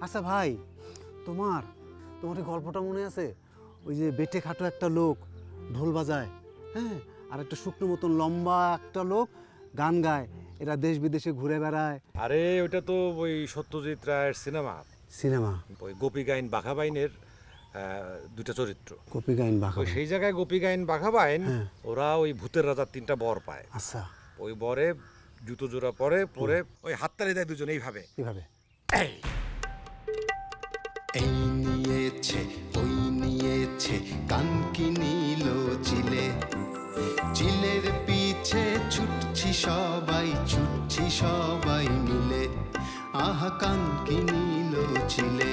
আচ্ছা ভাই তোমার তোমার গল্পটা মনে আছে? ওই যে বেটে খাটো একটা লোক ঢোল বাজায় হ্যাঁ? আর একটা শুকনো মতন লম্বা একটা লোক গান গায় এরা দেশ বিদেশে ঘুরে বেড়ায়। আরে ওইটা তো ওই সত্যজিৎ রায়ের সিনেমা। সিনেমা? ওই গোপী গাইন বাঘাবাইনের আহ, দুইটা চরিত্র। গোপী গাইন বাঘা সেই জায়গায় গোপী গাইন বাঘাবাইন হ্যাঁ। ওরা ওই ভূতের রাজার তিনটা বর পায়। আচ্ছা। ওই বরে জুতো জোড়া পরে পরে ওই হাততালি দেয় দুজন এইভাবে। এভাবে এই এই। নিয়েছে, ওই নিয়েছে, কান কি নিল চিলে। চিলের পিছে ছুটছি সবাই ছুটছি সবাই মিলে। আহা, কান কি নিল চিলে।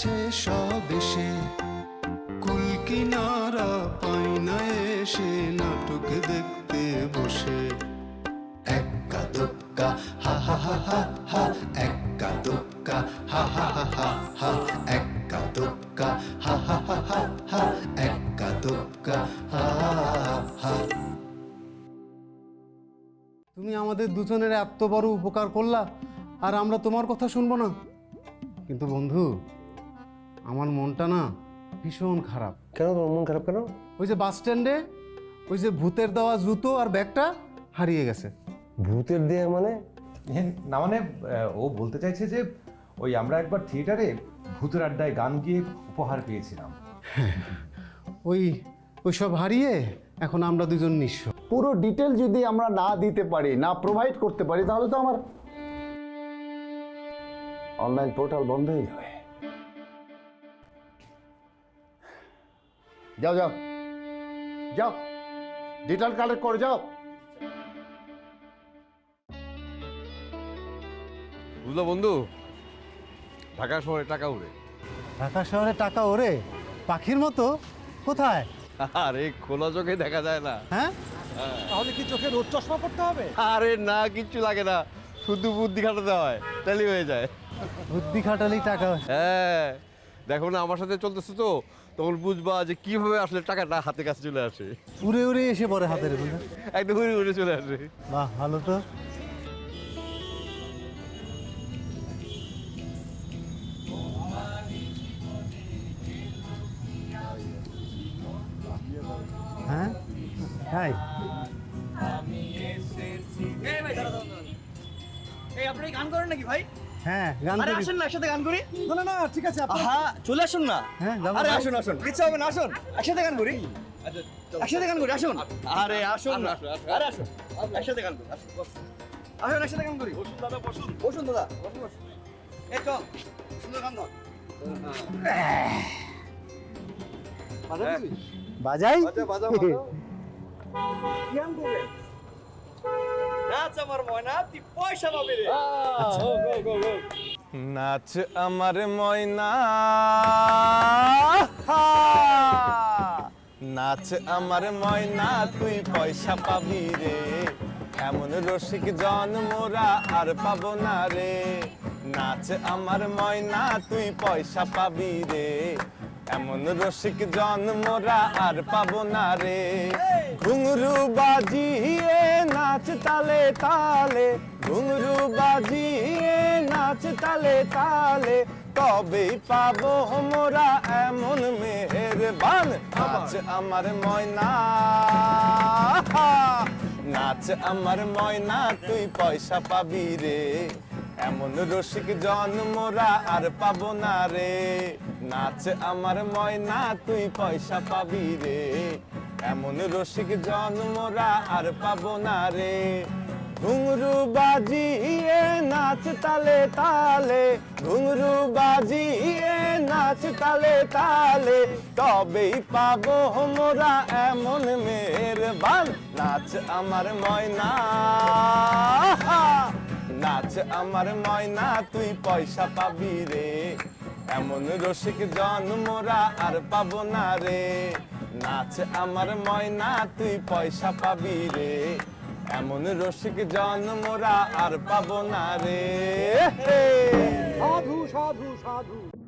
দেখাচ্ছে সব এসে কুল কিনারা পাই না এসে নাটক দেখতে বসে এক্কা দোক্কা হা হা হা হা হা এক্কা দোক্কা হা হা হা হা হা এক্কা দোক্কা হা হা হা হা হা এক্কা দোক্কা হা হা তুমি আমাদের দুজনের এত বড় উপকার করলা আর আমরা তোমার কথা শুনব না কিন্তু বন্ধু আমার মনটা না ভীষণ খারাপ। কেন তোমার মন খারাপ কেন? ওই যে বাস স্ট্যান্ডে ওই যে ভূতের দেওয়া জুতো আর ব্যাগটা হারিয়ে গেছে। ভূতের দেয়া মানে? না মানে ও বলতে চাইছে যে ওই আমরা একবার থিয়েটারে ভূতের আড্ডায় গান গিয়ে উপহার পেয়েছিলাম। ওই ওই সব হারিয়ে এখন আমরা দুজন নিঃস্ব। পুরো ডিটেল যদি আমরা না দিতে পারি না প্রোভাইড করতে পারি তাহলে তো আমার অনলাইন পোর্টাল বন্ধ হয়ে। যাবে যাও যাও। যাও। ডিটেল কালেক্ট করে যাও। বুঝলো বন্ধু? ঢাকা শহরে টাকা উড়ে। ঢাকা শহরে টাকা ওরে পাখির মতো? কোথায়? আরে খোলা চোখে দেখা যায় না। হ্যাঁ? তাহলে কি চোখে রোদ চশমা পড়তে হবে? আরে না কিচ্ছু লাগে না। শুধু বুদ্ধি খাটাতে হয় তাহলেই হয়ে যায়। বুদ্ধি খাটালি টাকা হ্যাঁ। দেখো না আমার সাথে চলতেছে তো। তখন বুঝবা যে কীভাবে আসলে টাকাটা হাতে কাছে চলে আসে। উড়ে উড়ে এসে পরে হাতের। একদম উড়ে উড়ে চলে আসে। বাহ ভালো তো। হ্যাঁ? হাই হ্যাঁ গান আরে করি। আসুন না একসাথে গান করি। না না না ঠিক আছে আপনি চলে আসুন না। হ্যাঁ আরে আসুন আসুন। কিচ্ছু হবে না আসুন। একসাথে গান করি? একসাথে গান করি আসুন। আরে আসুন না। আরে আসুন। একসাথে গান করি আসুন। একসাথে গান করি। বসুন দাদা বসুন। বসুন দাদা। বসুন বসুন। এই চল সুন্দর গান ধর। বাজাই? গান করবে? নাচ আমার ময়না তুই পয়সা পাবি রে। নাচ আমার ময়না। নাচ আমার ময়না তুই পয়সা পাবি রে। এমন রসিক জন মোরা আর পাব না রে। নাচ আমার ময়না তুই পয়সা পাবি রে। এমন রসিক জন মোরা আর পাবো না রে। ঘুঙরু বাজিয়ে নাচ তালে তালে, ঘুঙরু বাজিয়ে নাচ তালে তালে তবেই পাবো মোরা এমন মেহেরবান। নাচ আমার ময়না, নাচ আমার ময়না, তুই পয়সা পাবি রে। এমন রসিক জন মোরা আর পাবো না রে। নাচ আমার ময়না, তুই পয়সা পাবি রে। এমন রসিক জন মোরা আর পাবো না রে। ঘুঙরু বাজিয়ে নাচ তালে তালে, ঘুঙরু বাজিয়ে নাচ তালে তালে। তবেই পাবো মোরা এমন মেহেরবান, নাচ আমার ময়না। আমার ময়না, তুই পয়সা পাবি রে। এমন রসিক জন মোরা আর পাবো না রে। নাচ আমার ময়না, তুই পয়সা পাবি রে। এমন রসিক জন্মরা আর পাবো না রে। সাধু সাধু সাধু।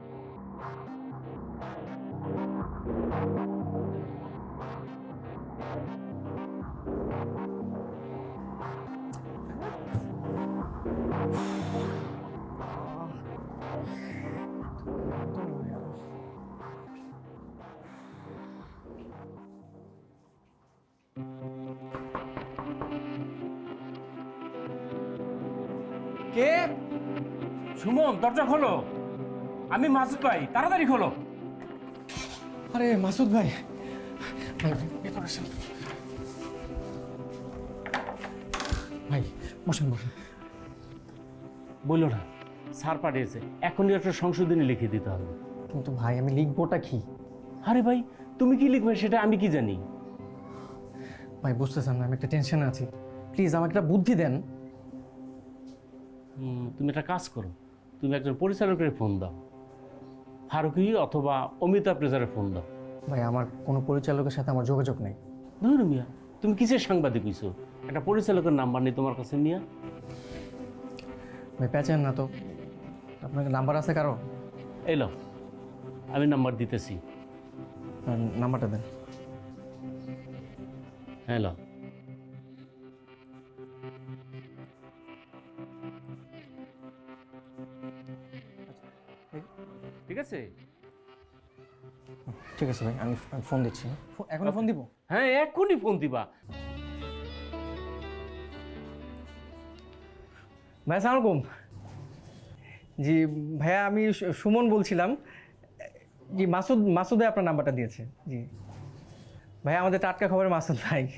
কে? সুমন দরজা খোলো। আমি মাসুদ ভাই তাড়াতাড়ি খোলো। আরে মাসুদ ভাই। ভাই ভেতরে আসেন। ভাই বসেন বসেন। বলল না। স্যার পাঠিয়েছে। এখনই একটা সংশোধনী লিখে দিতে হবে। কিন্তু ভাই আমি লিখবোটা কি? আরে ভাই তুমি কি লিখবে সেটা আমি কি জানি? ভাই বুঝতেছেন না আমি একটা টেনশনে আছি। প্লিজ আমাকে একটা বুদ্ধি দেন। তুমি একটা কাজ করো। তুমি একজন পরিচালকের ফোন দাও। ফারুকি অথবা অমিতাভ রেজারের ফোন দাও। ভাই আমার কোনো পরিচালকের সাথে আমার যোগাযোগ নেই। ধর মিয়া তুমি কিসের সাংবাদিক হইছো? একটা পরিচালকের নাম্বার নেই তোমার কাছে মিয়া। ভাই পেঁচেন না তো। আপনার নাম্বার আছে কারও? এলো আমি নাম্বার দিতেছি। নাম্বারটা দেন। হ্যালো ঠিক আছে? ঠিক আছে ভাই আমি ফোন দিচ্ছি। এখনই ফোন দিব? হ্যাঁ এখনই ফোন দিবা। ভাই আসসালামু আলাইকুম। জি, ভাইয়া আমি সুমন বলছিলাম। জি, মাসুদ, মাসুদে আপনার নাম্বারটা দিয়েছে। জি। ভাইয়া, আমাদের টাটকা খবর মাসুদ ভাই।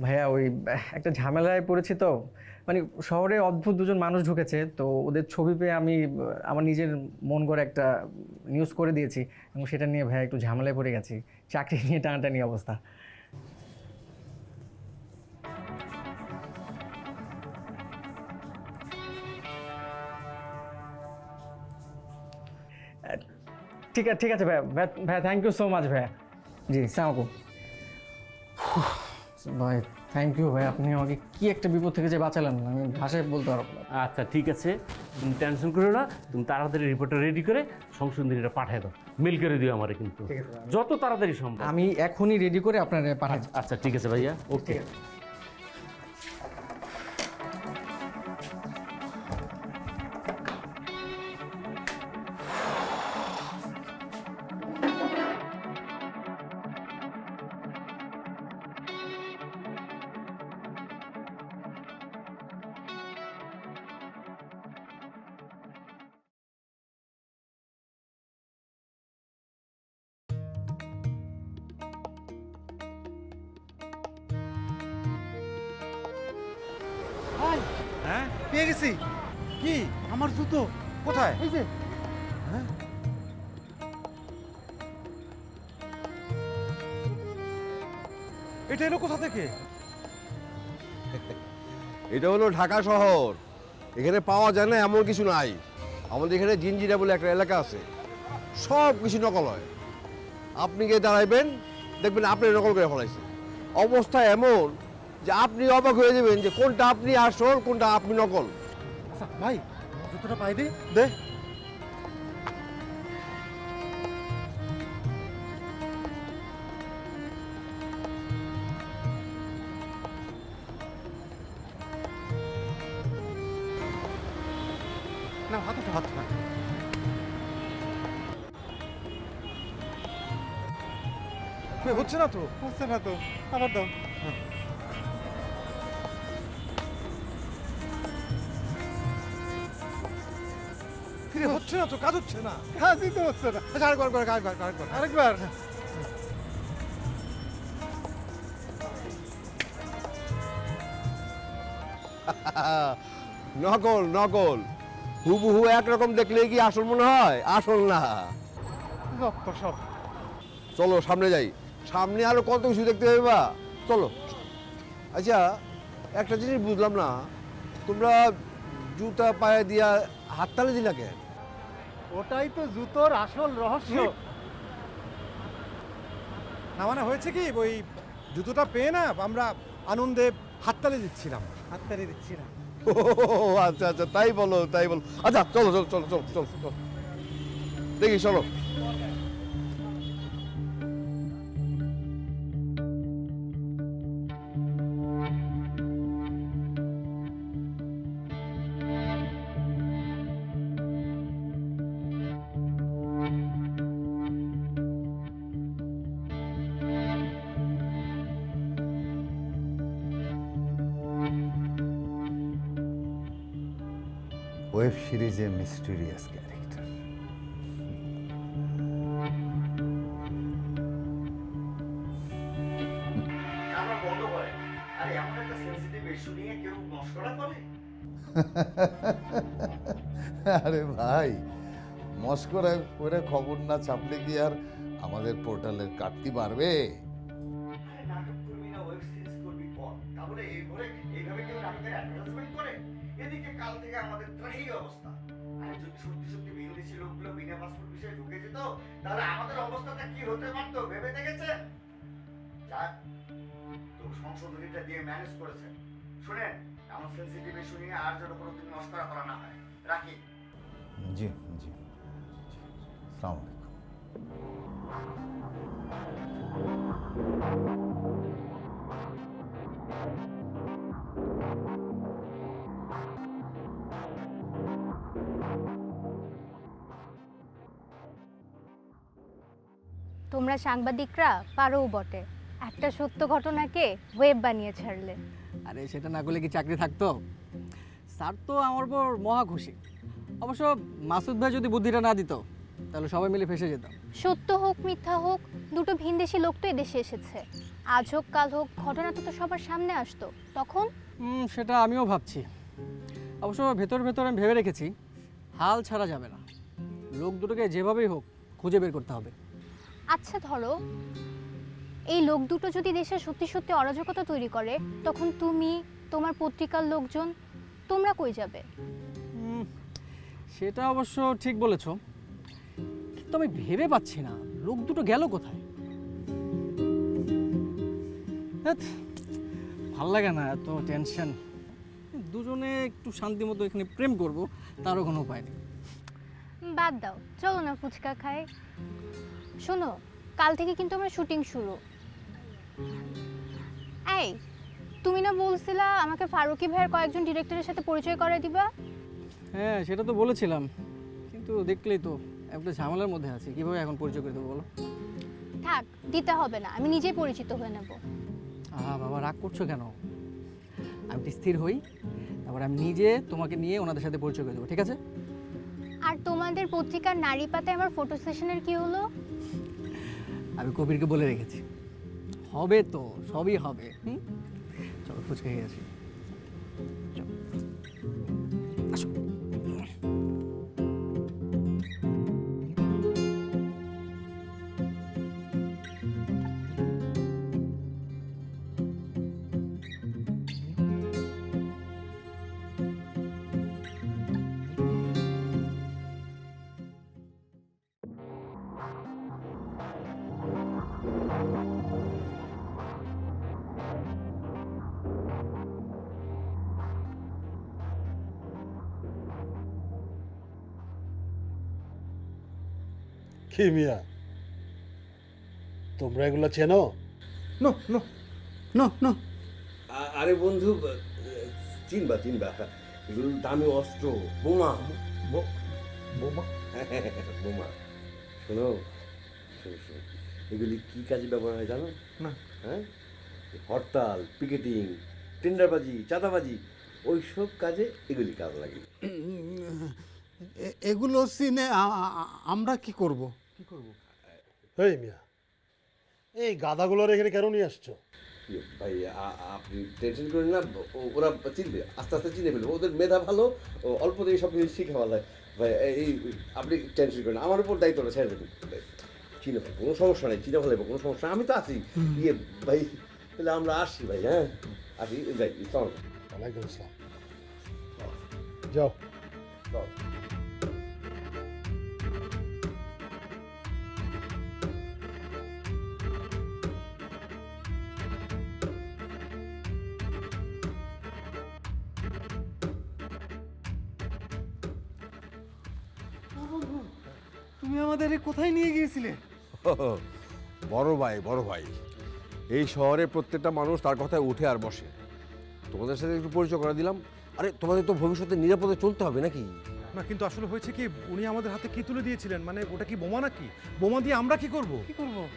ভাইয়া, ওই, একটা ঝামেলায় পড়েছি তো। মানে শহরে অদ্ভুত দুজন মানুষ ঢুকেছে, তো ওদের ছবি পেয়ে আমি, আমার নিজের মন করে একটা নিউজ করে দিয়েছি। এবং সেটা নিয়ে ভাইয়া একটু ঝামেলায় পড়ে গেছি। চাকরি নিয়ে টানাটানি অবস্থা। ঠিক আছে ঠিক আছে ভাইয়া। ভাইয়া ভাইয়া থ্যাংক ইউ সো মাচ ভাইয়া। জি সালামালাইকুম ভাই থ্যাংক ইউ ভাই আপনি আমাকে কি একটা বিপদ থেকে যে বাঁচালেন আমি ভাষায় বলতে পারব না। আচ্ছা ঠিক আছে। তুমি টেনশন করো না তুমি তাড়াতাড়ি রিপোর্টটা রেডি করে সংশোধনীটা পাঠিয়ে দাও। মেল করে দিও আমারে কিন্তু। যত তাড়াতাড়ি সম্ভব। আমি এখনই রেডি করে আপনার পাঠাচ্ছি আচ্ছা ঠিক আছে ভাইয়া। ওকে পেয়ে গেছি। কি? আমার জুতো? কোথায়? এই যে। এটা এলো কোথা থেকে? এটা হলো ঢাকা শহর। এখানে পাওয়া যায় না এমন কিছু নাই। আমাদের এখানে জিনজিরা বলে একটা এলাকা আছে। সব কিছু নকল হয়। আপনি গিয়ে দাঁড়াইবেন দেখবেন আপনি নকল করে ফেলাইছে অবস্থা এমন যে আপনি অবাক হয়ে যাবেন যে কোনটা আপনি আসল কোনটা আপনি নকল। আচ্ছা ভাই জুতোটা পাই দে। দে। না হাত হাত উঠো। হচ্ছে না তো? হচ্ছে না তো আবার দাও। না তো কাজ হচ্ছে না। কাজই তো হচ্ছে না। আচ্ছা আরেকবার করে আরেকবার আরেকবার। আরেকবার। নকল নকল হুবহু একরকম দেখলে কি আসল মনে হয়? আসল না। সব। চলো সামনে যাই। সামনে আরও কত কিছু দেখতে হবে বা? চলো। আচ্ছা একটা জিনিস বুঝলাম না। তোমরা জুতা পায়ে দিয়া হাততালি দিলা কেন? ওটাই তো জুতোর আসল রহস্য। না মানে হয়েছে কি ওই জুতোটা পেয়ে না আমরা আনন্দে হাততালি দিচ্ছিলাম। হাততালি দিচ্ছিলাম। ও আচ্ছা আচ্ছা তাই বলো তাই বলো। আচ্ছা চলো চলো চলো চলো চলো চলো। দেখি চলো। ওয়েব সিরিজে মিস্টিরিয়াস ক্যারেক্টার আরে ভাই মস্করা করে খবর না ছাপলে কি আর আমাদের পোর্টালের কাটতি বাড়বে? সত্যি সত্যি বিদেশি লোকগুলো বিনা পাসপোর্ট বিষয়ে ঢুকে যেত তাহলে আমাদের অবস্থাটা কি হতে পারতো, ভেবে দেখেছে? যাক, তো সংশোধনীটা দিয়ে ম্যানেজ করেছে। শুনেন, এমন সেন্সিটিভ ইস্যু নিয়ে আর যেন কোনোদিন মস্করা করা না হয়। রাখি। জি জি। সালাম আলাইকুম। তোমরা সাংবাদিকরা পারোও বটে। একটা সত্য ঘটনাকে ওয়েব বানিয়ে ছাড়লে। আরে সেটা না করলে কি চাকরি থাকতো? স্যার তো আমার উপর মহা খুশি। অবশ্য মাসুদ ভাই যদি বুদ্ধিটা না দিত তাহলে সবাই মিলে ফেসে যেতাম। সত্য হোক মিথ্যা হোক দুটো ভিনদেশি লোক তো এদেশে এসেছে। আজ হোক কাল হোক ঘটনা তো তো সবার সামনে আসতো। তখন? সেটা আমিও ভাবছি। অবশ্য ভেতর ভেতর আমি ভেবে রেখেছি হাল ছাড়া যাবে না। লোক দুটোকে যেভাবেই হোক খুঁজে বের করতে হবে। আচ্ছা ধরো এই লোক দুটো যদি দেশে সত্যি সত্যি অরাজকতা তৈরি করে তখন তুমি তোমার পত্রিকার লোকজন তোমরা কই যাবে? সেটা অবশ্য ঠিক বলেছ। কিন্তু আমি ভেবে পাচ্ছি না লোক দুটো গেল কোথায়? ভালো লাগে না এত টেনশন। দুজনে একটু শান্তি মতো এখানে প্রেম করব তারও কোনো উপায় নেই। বাদ দাও চলো না ফুচকা খাই। শোনো কাল থেকে কিন্তু আমার শুটিং শুরু। এই তুমি না বলছিলা আমাকে ফারুকি ভাইয়ের কয়েকজন ডিরেক্টরের সাথে পরিচয় করে দিবা? হ্যাঁ সেটা তো বলেছিলাম কিন্তু দেখলেই তো একটা ঝামেলার মধ্যে আছে কীভাবে এখন পরিচয় করে দেবো বলো? থাক দিতে হবে না আমি নিজেই পরিচিত হয়ে নেব। আহা বাবা রাগ করছ কেন? আমি স্থির হই তারপর আমি নিজে তোমাকে নিয়ে ওনাদের সাথে পরিচয় করে দেবো ঠিক আছে? আর তোমাদের পত্রিকার নারী পাতায় আমার ফটো সেশনের কি হলো? আমি কবিরকে বলে রেখেছি। হবে তো সবই হবে হুম? চলো ফুচকা খেয়ে গেছি কি মিয়া? তোমরা এগুলো চেনো? No no no no. আরে বন্ধু চিনবা চিনবা। এগুলো দামি অস্ত্র বোমা। বোমা? বোমা। শোনো শোনো শোনো। এগুলি কি কাজে ব্যবহার হয় জানো? না। হ্যাঁ? হরতাল পিকেটিং টেন্ডারবাজি চাঁদাবাজি ওই সব কাজে এগুলি কাজ লাগে। এগুলো সিনে আমরা কি করব? এই মিয়া এই গাদাগুলোর এখানে কেন নিয়ে আসছো? ইয়ে, ভাই আপনি টেনশন করেন না ওরা চিনবে আস্তে আস্তে চিনে ফেলবে। ওদের মেধা ভালো ও অল্প দিয়ে সব কিছু শিখে ভালো হয় ভাই এই আপনি টেনশন করেন আমার উপর দায়িত্বটা ছেড়ে দেবেন চিনে ফেলব কোনো সমস্যা নেই চিনে ফেলব কোনো সমস্যা আমি তো আছি। ইয়ে ভাই তাহলে আমরা আসি ভাই হ্যাঁ? আসি যাই চল। ওয়ালাইকুম আসসালাম। যাও। তুমি আমাদের কোথায় নিয়ে গিয়েছিলে? বড় ভাই বড় ভাই। এই শহরে প্রত্যেকটা মানুষ তার কথায় উঠে আর বসে। তোমাদের সাথে একটু পরিচয় করে দিলাম। আরে তোমাদের তো ভবিষ্যতে নিরাপদে চলতে হবে নাকি? না কিন্তু আসলে হয়েছে কি উনি আমাদের হাতে কি তুলে দিয়েছিলেন? মানে ওটা কি বোমা নাকি? বোমা দিয়ে আমরা কি করব? কি করব?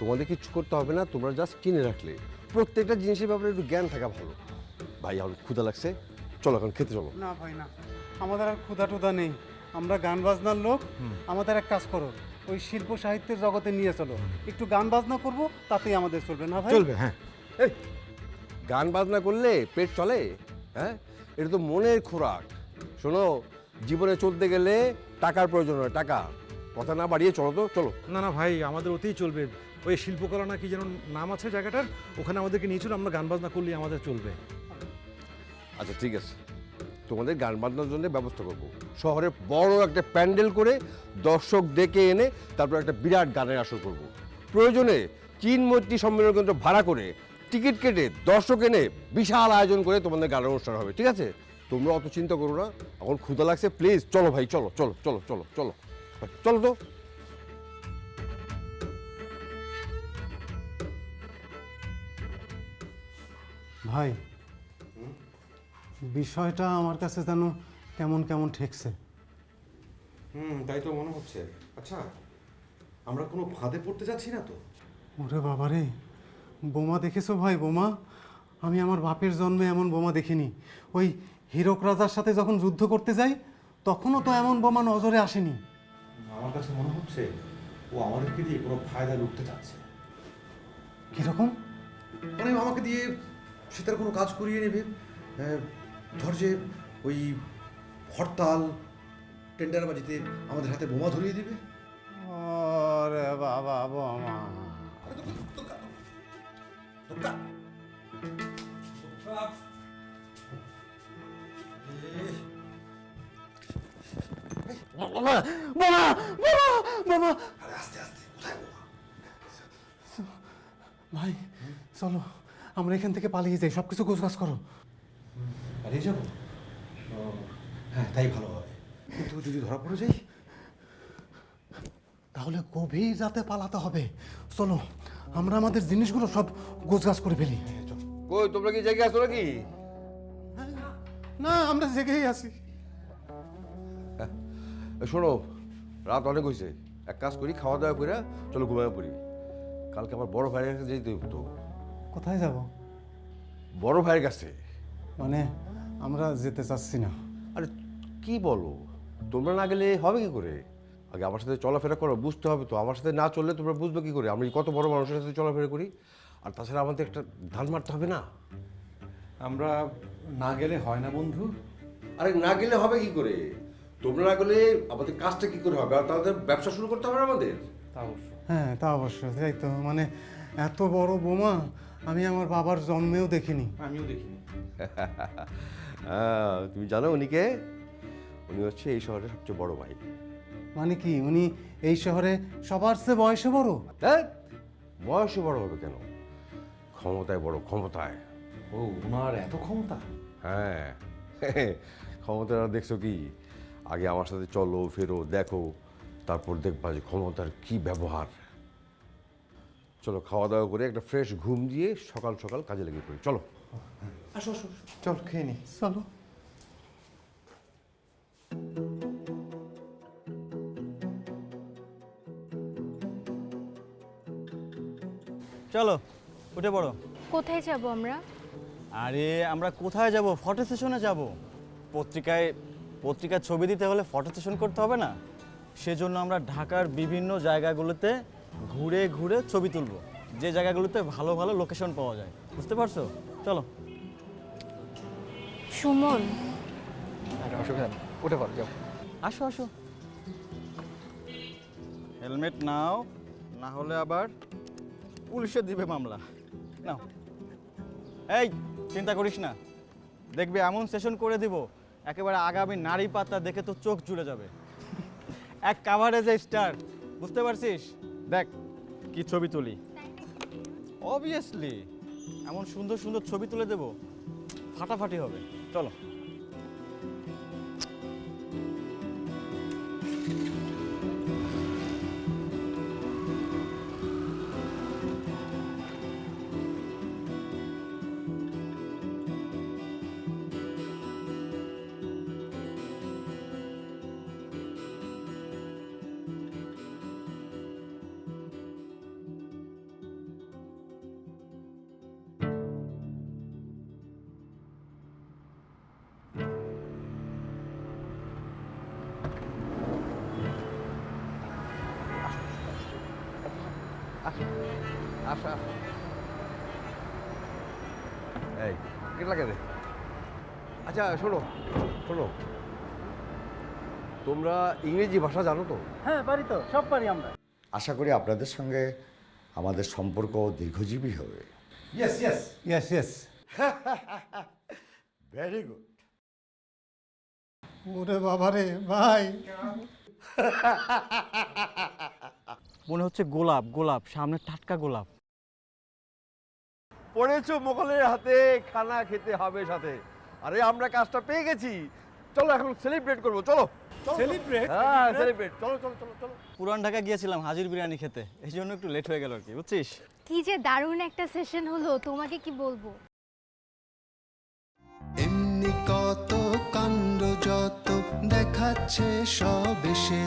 তোমাদের কিচ্ছু করতে হবে না তোমরা জাস্ট কিনে রাখলে। প্রত্যেকটা জিনিসের ব্যাপারে একটু জ্ঞান থাকা ভালো। ভাই আমার ক্ষুধা লাগছে। চলো এখন খেতে চলো। না ভাই না। আমাদের আর ক্ষুধা টুধা নেই। আমরা গান বাজনার লোক আমাদের এক কাজ করো ওই শিল্প সাহিত্যের জগতে নিয়ে চলো। একটু গান বাজনা করব তাতেই আমাদের চলবে না ভাই? চলবে হ্যাঁ। এই গান বাজনা করলে পেট চলে হ্যাঁ? এটা তো মনের খোরাক। শোনো জীবনে চলতে গেলে টাকার প্রয়োজন হয় টাকা। কথা না বাড়িয়ে চলো তো চলো। না না ভাই আমাদের ওতেই চলবে। ওই শিল্পকলা না কি যেন নাম আছে জায়গাটার ওখানে আমাদেরকে নিয়ে চলো আমরা গান বাজনা করলেই আমাদের চলবে। আচ্ছা ঠিক আছে। তোমাদের গান বাজনার জন্য ব্যবস্থা করব। শহরে বড় একটা প্যান্ডেল করে দর্শক ডেকে এনে তারপর একটা বিরাট গানের আসর করব। প্রয়োজনে চীন মৈত্রী সম্মেলন কেন্দ্র ভাড়া করে টিকিট কেটে দর্শক এনে বিশাল আয়োজন করে তোমাদের গানের অনুষ্ঠান হবে, ঠিক আছে? তোমরা অত চিন্তা করো না, এখন ক্ষুদা লাগছে প্লিজ চলো ভাই, চলো চলো চলো চলো চলো চলো তো। ভাই বিষয়টা আমার কাছে যেন কেমন কেমন ঠেকছে। হুম তাই তো মনে হচ্ছে। আচ্ছা আমরা কোনো ফাঁদে পড়তে যাচ্ছি না তো? ওরে বাবারে বোমা দেখেছ ভাই বোমা? আমি আমার বাপের জন্মে এমন বোমা দেখিনি। ওই হীরক রাজার সাথে যখন যুদ্ধ করতে যাই তখনও তো এমন বোমা নজরে আসেনি। আমার কাছে মনে হচ্ছে ও আমাদেরকে দিয়ে কোনো ফায়দা লুটতে চাচ্ছে কীরকম? মানে আমাকে দিয়ে সে তার কোনো কাজ করিয়ে নেবে? আহ, ধর যে ওই হরতাল টেন্ডারবাজিতে আমাদের হাতে বোমা ধরিয়ে দিবে। ওরে বাবা বোমা। বোমা বোমা বোমা। বোমা? ভাই চলো আমরা এখান থেকে পালিয়ে যাই সব কিছু গোছগাছ করো। এই যাব? হ্যাঁ তাই ভালো হবে। কিন্তু যদি ধরা পড়ে যাই তাহলে গভীর রাতে পালাতে হবে। চলো আমরা আমাদের জিনিসগুলো সব গোছগাছ করে ফেলি। কই তোমরা কি জায়গায় আছো নাকি? না আমরা জেগেই আছি। শোনো রাত অনেক হয়েছে এক কাজ করি খাওয়া দাওয়া করে চলো ঘুমায় পড়ি। কালকে আমার বড় ভাইয়ের কাছে যেতে হতো কোথায় যাব? বড় ভাইয়ের কাছে। মানে? আমরা যেতে চাচ্ছি না। আরে কি বলো? তোমরা না গেলে হবে কি করে? আগে আমার সাথে চলাফেরা করো বুঝতে হবে তো। আমার সাথে না চললে তোমরা বুঝবে কি করে? আমি কত বড় মানুষের সাথে চলাফেরা করি? আর তাছাড়া আমাদের একটা ধান মারতে হবে না? আমরা না গেলে হয় না বন্ধু। আরে না গেলে হবে কি করে? তোমরা না গেলে আমাদের কাজটা কি করে হবে? আর তাদের ব্যবসা শুরু করতে হবে না আমাদের? তা অবশ্য। হ্যাঁ তা অবশ্যই তাই তো মানে এত বড় বোমা আমি আমার বাবার জন্মেও দেখিনি। আমিও দেখিনি। হ্যাঁ, তুমি জানো উনিকে? উনি হচ্ছে এই শহরের সবচেয়ে বড় ভাই। মানে কি? উনি এই শহরে সবার চেয়ে বয়সে বড়? হ্যাঁ বয়সে বড় হবে কেন? ক্ষমতায় বড় ক্ষমতায়। ও উনার এত ক্ষমতা? হ্যাঁ ক্ষমতাটা দেখছ কি? আগে আমার সাথে চলো ফেরো দেখো তারপর দেখবা যে ক্ষমতার কি ব্যবহার। চলো খাওয়া দাওয়া করে একটা ফ্রেশ ঘুম দিয়ে সকাল সকাল কাজে লেগে পড়ি। চলো। চল খেয়ে নি চলো চলো উঠে পড়ো। কোথায় যাব আমরা? আরে আমরা কোথায় যাব? ফটো সেশনে যাব। পত্রিকায় পত্রিকায় ছবি দিতে হলে ফটো সেশন করতে হবে না? সেজন্য আমরা ঢাকার বিভিন্ন জায়গাগুলোতে ঘুরে ঘুরে ছবি তুলব। যে জায়গাগুলোতে ভালো ভালো লোকেশন পাওয়া যায়। বুঝতে পারছ? চলো। সুমন। উঠে পড়ো আসো আসো। হেলমেট নাও না হলে আবার পুলিশে দিবে মামলা। নাও। এই চিন্তা করিস না। দেখবি এমন সেশন করে দিব একেবারে আগামী নারী পাতা দেখে তো চোখ জুড়ে যাবে। এক কাভারেজে স্টার বুঝতে পারছিস? দেখ কি ছবি তুলি। অবভিয়াসলি এমন সুন্দর সুন্দর ছবি তুলে দেব। ফাটাফাটি হবে। চলো আসা এই টিকিট লাগে দে। আচ্ছা শোনো শোনো। তোমরা ইংরেজি ভাষা জানো তো? হ্যাঁ পারি তো সব পারি আমরা। আশা করি আপনাদের সঙ্গে আমাদের সম্পর্ক দীর্ঘজীবী হবে। Yes yes yes yes very good ওরে বাবারে ভাই। মনে হচ্ছে গোলাপ গোলাপ সামনে টাটকা গোলাপ। পড়েছো মোগলের হাতে খানা খেতে হবে সাথে। আরে আমরা কাজটা পেয়ে গেছি। চলো এখন সেলিব্রেট করব চলো। সেলিব্রেট হ্যাঁ সেলিব্রেট চলো চলো চলো চলো। পুরান ঢাকা গিয়েছিলাম হাজির বিরিয়ানি খেতে এই জন্য একটু লেট হয়ে গেল আর কি বুঝছিস? কি যে দারুণ একটা সেশন হলো তোমাকে কি বলব? এমনি কত কাণ্ড যত দেখাচ্ছে সব এসে।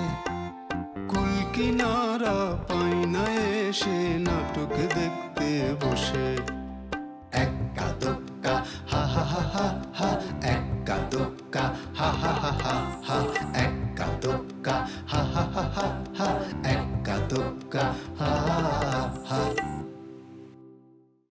কুল কিনারা পাই না এসে নাটক দেখতে বসে। ha ha ha.